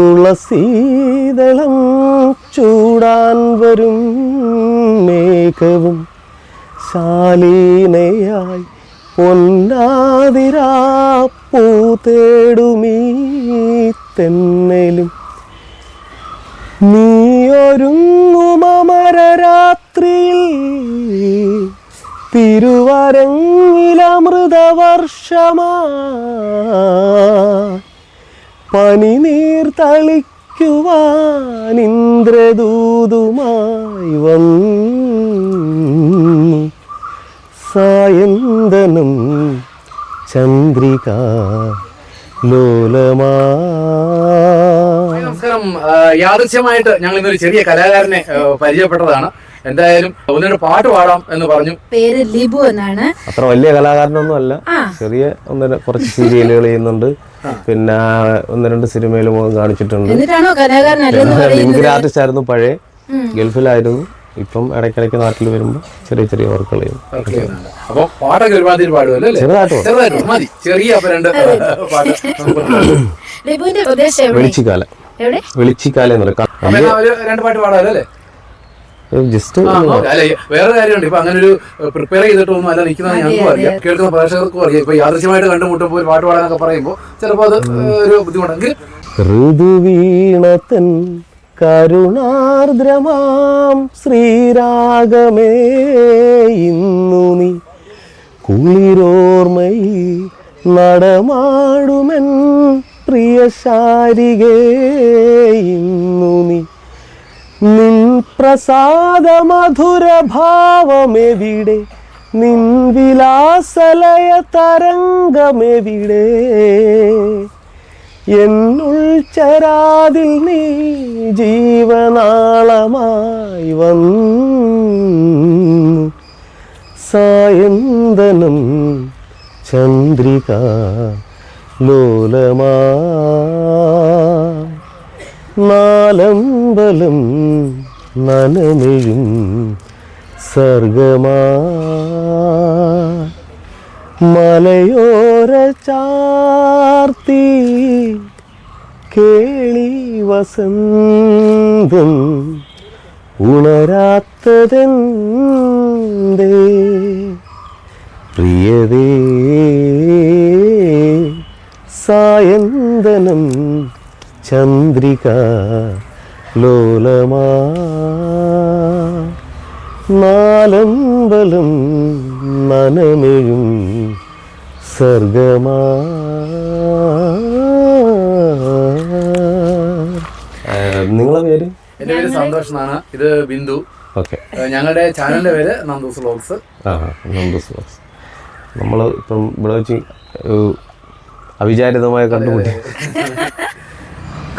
തുളസീതളം ചൂടാൻ വരും മേഘവും ശാലീനയായി പൊന്നാതിരാ പൂ തേടുമീ തെന്നലും. നീയൊരുങ്ങുമരരാത്രിയിൽ തിരുവരങ്ങിലമൃതവർഷമാ പനിനീർ തളിക്കുവാൻ ഇന്ദ്രദൂതുമായി വന്നു. സായന്തനം ചന്ദ്രിക ലോലമാ. നമസ്കാരം. യാദൃശ്യമായിട്ട് ഞങ്ങൾ ഇന്നൊരു ചെറിയ കലാകാരനെ പരിചയപ്പെട്ടതാണ്. എന്തായാലും ഒന്നൊരു പാട്ട് പാടാം എന്ന് പറഞ്ഞു. പേര് ലിബു എന്നാണ്. അത്ര വലിയ കലാകാരനൊന്നും അല്ല ചെറിയ ഒന്നര കുറച്ച് സീരിയലുകൾ ചെയ്യുന്നുണ്ട്. പിന്നെ ഒന്ന് രണ്ട് സിനിമയിൽ മുഖം കാണിച്ചിട്ടുണ്ട്. ലിങ്ക് ആർട്ടിസ്റ്റ് ആയിരുന്നു പഴയ. ഗൾഫിലായിരുന്നു. ഇപ്പം ഇടയ്ക്കിടയ്ക്ക് നാട്ടിൽ വരുമ്പോൾ ചെറിയ ചെറിയ വർക്കുകൾ ചെയ്യും. അപ്പൊ പാട്ടൊക്കെ ഒരുമാതിരി പാടുമല്ലോ ചെറുതായിട്ട് മതി. ചെറിയ വെളിച്ചിക്കാല. എവിടെ? വെളിച്ചിക്കാല എന്ന് രണ്ട് പാട്ട് പാടാമല്ലോ അല്ലേ? ജസ്റ്റ്. വേറെ കാര്യമുണ്ട്. ഇപ്പൊ അങ്ങനെ ഒരു പ്രിപ്പയർ ചെയ്തിട്ടൊന്നും അല്ല നിൽക്കുന്നത് ഞങ്ങൾക്കും അറിയാം. കേൾക്കുന്ന പ്രേക്ഷകർക്കും അറിയാം. ഇപ്പൊ യാദൃശ്യമായിട്ട് കണ്ടുമുട്ടുമ്പോൾ ഒരു പാട്ട് പാടാനൊക്കെ പറയുമ്പോൾ ചിലപ്പോൾ അത് ഒരു ബുദ്ധിമുട്ടെങ്കിൽ ഋതുവീണത്തൻ കരുണാർദ്രമാം ശ്രീരാഗമേ ഇന്നു നീ കുളിരോർമ്മയിൽ നടമാടുമെൻ പ്രിയ ശാരികേ ഇന്നു നീ നിൻ പ്രസാദ മധുര ഭാവമെവിടെ നിൻ വിലാസലയ തരംഗമെവിടെ? എന്നുൾ ചരാതിൽ നീ ജീവനാളമായി വന്നു. സായന്തനം ചന്ദ്രിക ലോലമാ. നാലമ്പലം നനമെഴും സർഗമാ. മലയോര ചാർത്തി കേളി വസന്തം ഉണരാത്തതെന്തേ പ്രിയതേ സായന്തനം ചന്ദ്രിക ലോലമാ. നാലമ്പലം നനമെഴും സർഗമാ. നിങ്ങളെ പേര്? എന്റെ പേര് സന്തോഷ് എന്നാണ്. ഇത് ബിന്ദു. ഓക്കെ. ഞങ്ങളുടെ ചാനലിന്റെ പേര് നന്ദൂസ് വ്ലോഗ്സ്. ആ നമ്പസ് ബോക്സ് നമ്മൾ ഇപ്പം ഇവിടെ വെച്ച് അവിചാരിതമായ കണ്ടുമുട്ടി.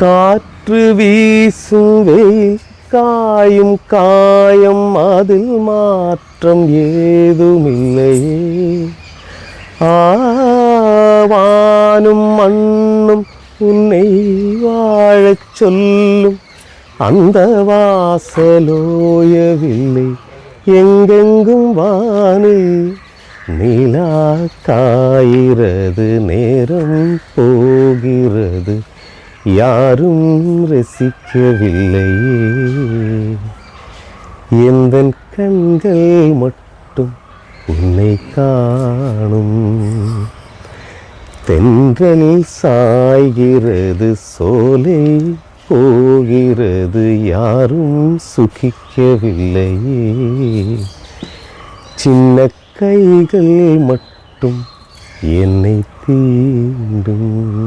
കാറ്റ് காற்று வீசுவே காயும் காயம் அதில் மாற்றம் ஏதுமில்லையே. ஆவானும் மண்ணும் உன்னை வாழச் சொல்லும் அந்த வாசலோயவில்லை. எங்கெங்கும் வானு நிலா காயிறது நேரம் போகிறது. யாரும் ரசிக்கவில்லையே எந்த கண்கள் மட்டும் உன்னை காணும். தென்றல் சாய்கிறது சோலை போகிறது யாரும் சுகிக்கவில்லையே சின்ன கைகள் மட்டும் என்னை தீண்டும்.